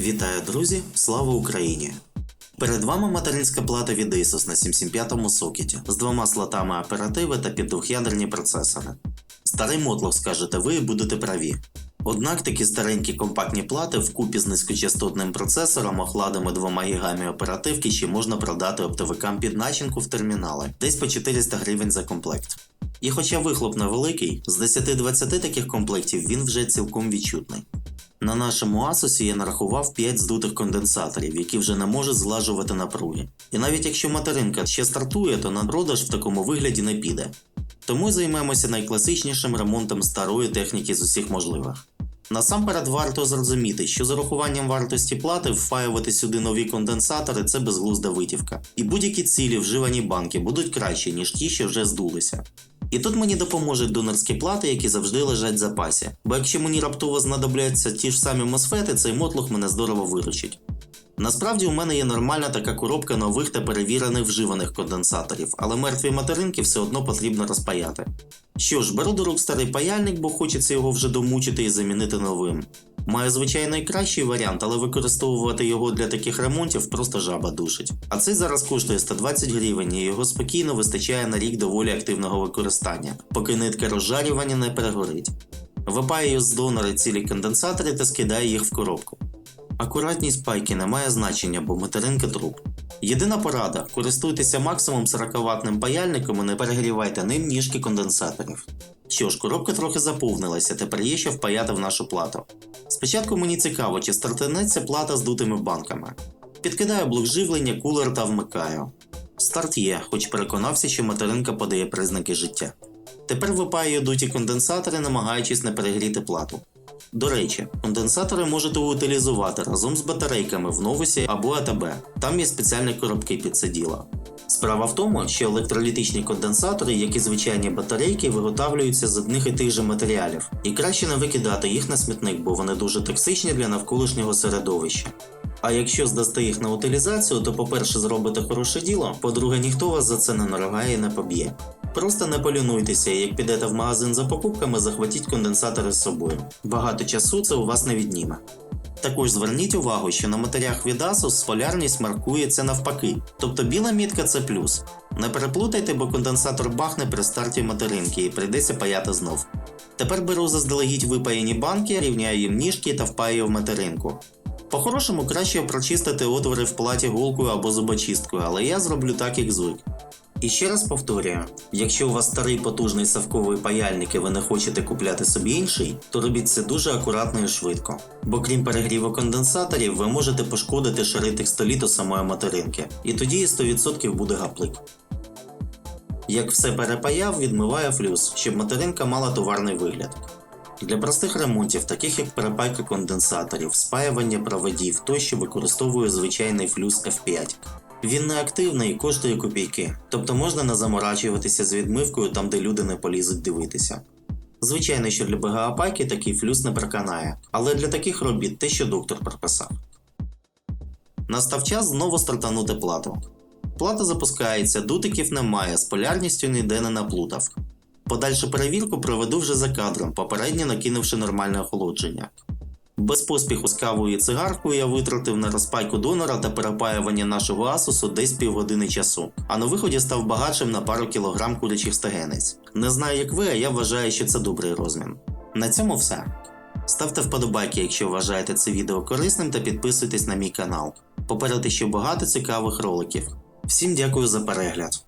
Вітаю, друзі! Слава Україні! Перед вами материнська плата від Asus на 775 сокеті з двома слотами оперативи та під двох'ядерні процесори. Старий мотлох, скажете ви, і будете праві. Однак такі старенькі компактні плати вкупі з низькочастотним процесором, охладами 2 гігами оперативки ще можна продати оптовикам під начинку в термінали, десь по 400 гривень за комплект. І хоча вихлоп невеликий, з 10-20 таких комплектів він вже цілком відчутний. На нашому Asus я нарахував 5 здутих конденсаторів, які вже не можуть злажувати напруги. І навіть якщо материнка ще стартує, то на продаж в такому вигляді не піде. Тому займемося найкласичнішим ремонтом старої техніки з усіх можливих. Насамперед варто зрозуміти, що з урахуванням вартості плати вфаювати сюди нові конденсатори це безглузда витівка, і будь-які цілі вживані банки будуть кращі, ніж ті, що вже здулися. І тут мені допоможуть донорські плати, які завжди лежать в запасі. Бо якщо мені раптово знадобляться ті ж самі мосфети, цей мотлох мене здорово виручить. Насправді у мене є нормальна така коробка нових та перевірених вживаних конденсаторів, але мертві материнки все одно потрібно розпаяти. Що ж, беру до рук старий паяльник, бо хочеться його вже домучити і замінити новим. Маю звичайно і кращий варіант, але використовувати його для таких ремонтів просто жаба душить. А цей зараз коштує 120 гривень і його спокійно вистачає на рік доволі активного використання, поки нитка розжарювання не перегорить. Випає з донори цілі конденсатори та скидає їх в коробку. Акуратність пайки не має значення, бо материнка труп. Єдина порада: користуйтеся максимум 40 ватним паяльником і не перегрівайте ним ніжки конденсаторів. Що ж, коробка трохи заповнилася, тепер є що впаяти в нашу плату. Спочатку мені цікаво, чи стартанеться плата з дутими банками. Підкидаю блок живлення, кулер та вмикаю. Старт є, хоч переконався, що материнка подає признаки життя. Тепер випаю дуті конденсатори, намагаючись не перегріти плату. До речі, конденсатори можете утилізувати разом з батарейками в новусі або АТБ. Там є спеціальні коробки під це діло. Справа в тому, що електролітичні конденсатори, як і звичайні батарейки, виготовлюються з одних і тих же матеріалів, і краще не викидати їх на смітник, бо вони дуже токсичні для навколишнього середовища. А якщо здасте їх на утилізацію, то по-перше, зробите хороше діло, по-друге, ніхто вас за це не нарогає і не поб'є. Просто не полінуйтеся, як підете в магазин за покупками, захватіть конденсатори з собою. Багато часу це у вас не відніме. Також зверніть увагу, що на матерях від Asus полярність маркується навпаки, тобто біла мітка це плюс. Не переплутайте, бо конденсатор бахне при старті материнки і прийдеться паяти знов. Тепер беру заздалегідь випаяні банки, рівняю їм ніжки та впаю в материнку. По-хорошому краще прочистити отвори в платі голкою або зубочисткою, але я зроблю так, як звик. І ще раз повторюю: якщо у вас старий потужний савковий паяльник і ви не хочете купляти собі інший, то робіть це дуже акуратно і швидко. Бо крім перегріву конденсаторів, ви можете пошкодити шари текстоліту самої материнки, і тоді 100% буде гаплик. Як все перепаяв, відмиваю флюс, щоб материнка мала товарний вигляд. Для простих ремонтів, таких як перепайка конденсаторів, спаювання проводів тощо використовую звичайний флюс F5. Він не активний і коштує копійки, тобто можна не заморачуватися з відмивкою там, де люди не полізуть дивитися. Звичайно, що для БГА-пайки такий флюс не проканає, але для таких робіт те, що доктор прописав. Настав час знову стартанути плату. Плата запускається, дутиків немає, з полярністю ніде не наплутав. Подальшу перевірку проведу вже за кадром, попередньо накинувши нормальне охолодження. Без поспіху з кавою і цигаркою я витратив на розпайку донора та перепаювання нашого асусу десь півгодини часу, а на виході став багатшим на пару кілограм курячих стегенець. Не знаю, як ви, а я вважаю, що це добрий розмін. На цьому все. Ставте вподобайки, якщо вважаєте це відео корисним, та підписуйтесь на мій канал. Попереду ще багато цікавих роликів. Всім дякую за перегляд.